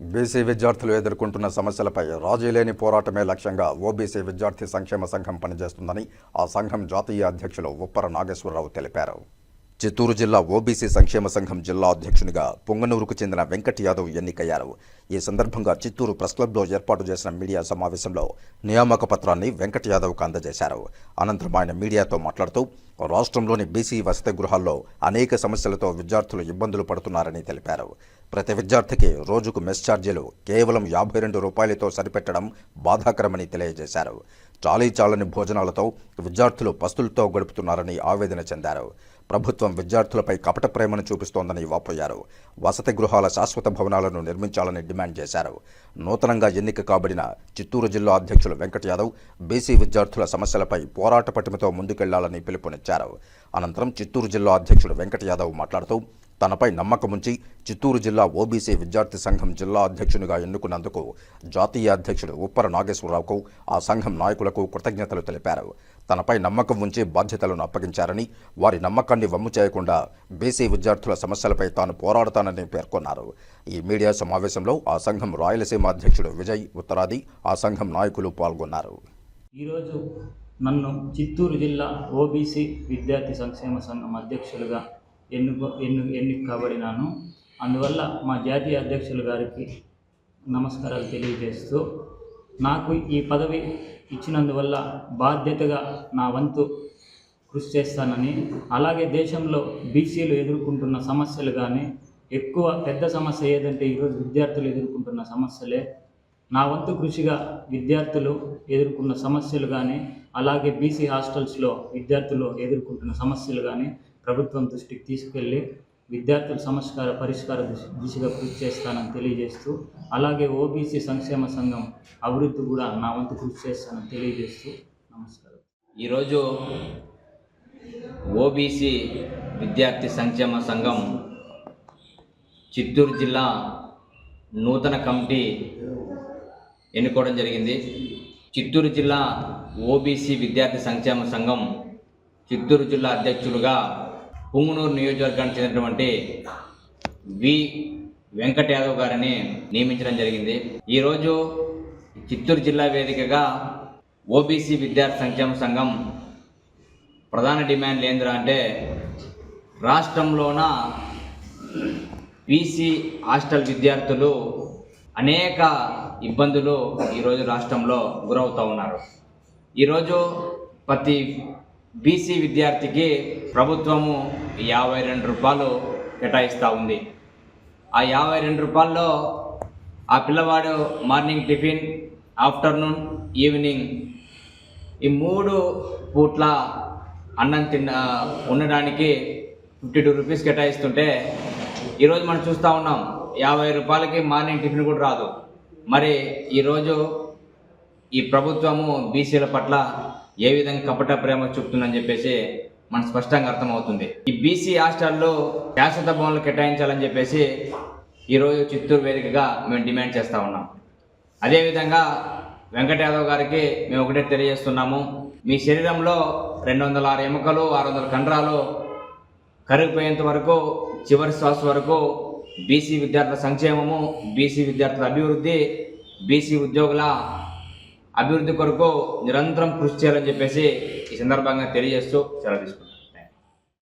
BC విద్యార్థులు ఎదుర్కొంటున్న సమస్యలపై రాజీలేని పోరాటమే లక్ష్యంగా ఓబీసీ విద్యార్థి సంక్షేమ సంఘం పనిచేస్తుందని ఆ సంఘం జాతీయ అధ్యక్షులు ఉప్పర నాగేశ్వరరావు తెలిపారు. చిత్తూరు జిల్లా ఓబీసీ సంక్షేమ సంఘం జిల్లా అధ్యక్షునిగా పొంగనూరుకు చెందిన వెంకట్ యాదవ్ ఎన్నికయ్యారు. ఈ సందర్భంగా చిత్తూరు ప్రెస్ క్లబ్లో ఏర్పాటు చేసిన మీడియా సమావేశంలో నియామక పత్రాన్ని వెంకట్ యాదవ్కు అందజేశారు. అనంతరం ఆయన మీడియాతో మాట్లాడుతూ రాష్ట్రంలోని బీసీ వసతి గృహాల్లో అనేక సమస్యలతో విద్యార్థులు ఇబ్బందులు పడుతున్నారని తెలిపారు. ప్రతి విద్యార్థికి రోజుకు మెస్ ఛార్జీలు కేవలం యాభై రెండు రూపాయలతో సరిపెట్టడం బాధాకరమని తెలియజేశారు. చాలీ చాలని భోజనాలతో విద్యార్థులు పస్తులతో గడుపుతున్నారని ఆవేదన చెందారు. ప్రభుత్వం విద్యార్థులపై కపట ప్రేమను చూపిస్తోందని వాపోయారు. వసతి గృహాల శాశ్వత భవనాలను నిర్మించాలని డిమాండ్ చేశారు. నూతనంగా ఎన్నిక కాబడిన చిత్తూరు జిల్లా అధ్యక్షులు వెంకట యాదవ్ బీసీ విద్యార్థుల సమస్యలపై పోరాట పటిమతో ముందుకెళ్ళాలని పిలుపునిచ్చారు. అనంతరం చిత్తూరు జిల్లా అధ్యక్షుడు వెంకట యాదవ్ మాట్లాడుతూ తనపై నమ్మకముంచి చిత్తూరు జిల్లా ఓబీసీ విద్యార్థి సంఘం జిల్లా అధ్యక్షునిగా ఎన్నుకున్నందుకు జాతీయ అధ్యక్షుడు ఉప్పర నాగేశ్వరరావుకు ఆ సంఘం నాయకులకు కృతజ్ఞతలు తెలిపారు. తనపై నమ్మకం ఉంచి బాధ్యతలను అప్పగించారని వారి నమ్మకాన్ని వమ్ము చేయకుండా బీసీ విద్యార్థుల సమస్యలపై తాను పోరాడతానని పేర్కొన్నారు. ఈ మీడియా సమావేశంలో ఆ సంఘం రాయలసీమ అధ్యక్షుడు విజయ్ ఉత్తరాది ఆ సంఘం నాయకులు పాల్గొన్నారు. ఈరోజు నన్ను చిత్తూరు జిల్లా ఓబీసీ విద్యార్థి సంక్షేమ సంఘం అధ్యక్షులుగా ఎన్నుకో ఎన్ను ఎన్నిక కాబడినాను. అందువల్ల మా జాతీయ అధ్యక్షులు గారికి నమస్కారాలు తెలియజేస్తూ నాకు ఈ పదవి ఇచ్చినందువల్ల బాధ్యతగా నా వంతు కృషి చేస్తానని అలాగే దేశంలో బీసీలు ఎదుర్కొంటున్న సమస్యలు కానీ ఎక్కువ పెద్ద సమస్య ఏదంటే ఈరోజు విద్యార్థులు ఎదుర్కొంటున్న సమస్యలే. నా వంతు కృషిగా విద్యార్థులు ఎదుర్కొన్న సమస్యలు కానీ అలాగే బీసీ హాస్టల్స్లో విద్యార్థులు ఎదుర్కొంటున్న సమస్యలు కానీ ప్రభుత్వం దృష్టికి తీసుకెళ్ళి విద్యార్థుల సమస్కార పరిష్కార దిశగా కృషి చేస్తానని తెలియజేస్తూ అలాగే ఓబీసీ సంక్షేమ సంఘం అభివృద్ధి కూడా నా వంతు కృషి చేస్తానని తెలియజేస్తూ నమస్కారం. ఈరోజు ఓబీసీ విద్యార్థి సంక్షేమ సంఘం చిత్తూరు జిల్లా నూతన కమిటీ ఎన్నుకోవడం జరిగింది. చిత్తూరు జిల్లా ఓబీసీ విద్యార్థి సంక్షేమ సంఘం చిత్తూరు జిల్లా అధ్యక్షులుగా పుంగునూరు నియోజకవర్గానికి చెందినటువంటి వి వెంకట యాదవ్ గారిని నియమించడం జరిగింది. ఈరోజు చిత్తూరు జిల్లా వేదికగా ఓబీసీ విద్యార్థి సంక్షేమ సంఘం ప్రధాన డిమాండ్లు ఏందిరా అంటే రాష్ట్రంలోన బీసీ హాస్టల్ విద్యార్థులు అనేక ఇబ్బందులు ఈరోజు రాష్ట్రంలో గురవుతూ ఉన్నారు. ఈరోజు ప్రతి బీసీ విద్యార్థికి ప్రభుత్వము యాభై రెండు రూపాయలు కేటాయిస్తూ ఉంది. ఆ యాభై రెండు రూపాయల్లో ఆ పిల్లవాడు మార్నింగ్ టిఫిన్ ఆఫ్టర్నూన్ ఈవినింగ్ ఈ మూడు పూట్ల అన్నం తిన్న ఉండడానికి ఫిఫ్టీ టూ రూపీస్ కేటాయిస్తుంటే ఈరోజు మనం చూస్తూ ఉన్నాం యాభై రూపాయలకి మార్నింగ్ టిఫిన్ కూడా రాదు. మరి ఈరోజు ఈ ప్రభుత్వము బీసీల పట్ల ఏ విధంగా కపట ప్రేమ చూపుతుందని చెప్పేసి మనకు స్పష్టంగా అర్థమవుతుంది. ఈ బీసీ హాస్టల్లో శాశ్వత భవనాలు కేటాయించాలని చెప్పేసి ఈరోజు చిత్తూరు వేదికగా మేము డిమాండ్ చేస్తూ ఉన్నాం. అదేవిధంగా వెంకట యాదవ్ గారికి మేము ఒకటే తెలియజేస్తున్నాము. మీ శరీరంలో రెండు వందల ఆరు ఎముకలు ఆరు వందల కండరాలు కరిగిపోయేంత వరకు చివరి శ్వాస వరకు బీసీ విద్యార్థుల సంక్షేమము బీసీ విద్యార్థుల అభివృద్ధి బీసీ ఉద్యోగుల అభివృద్ధి కొరకు నిరంతరం కృషి చేయాలని చెప్పేసి ఈ సందర్భంగా తెలియజేస్తూ సెలవు తీసుకుంటాం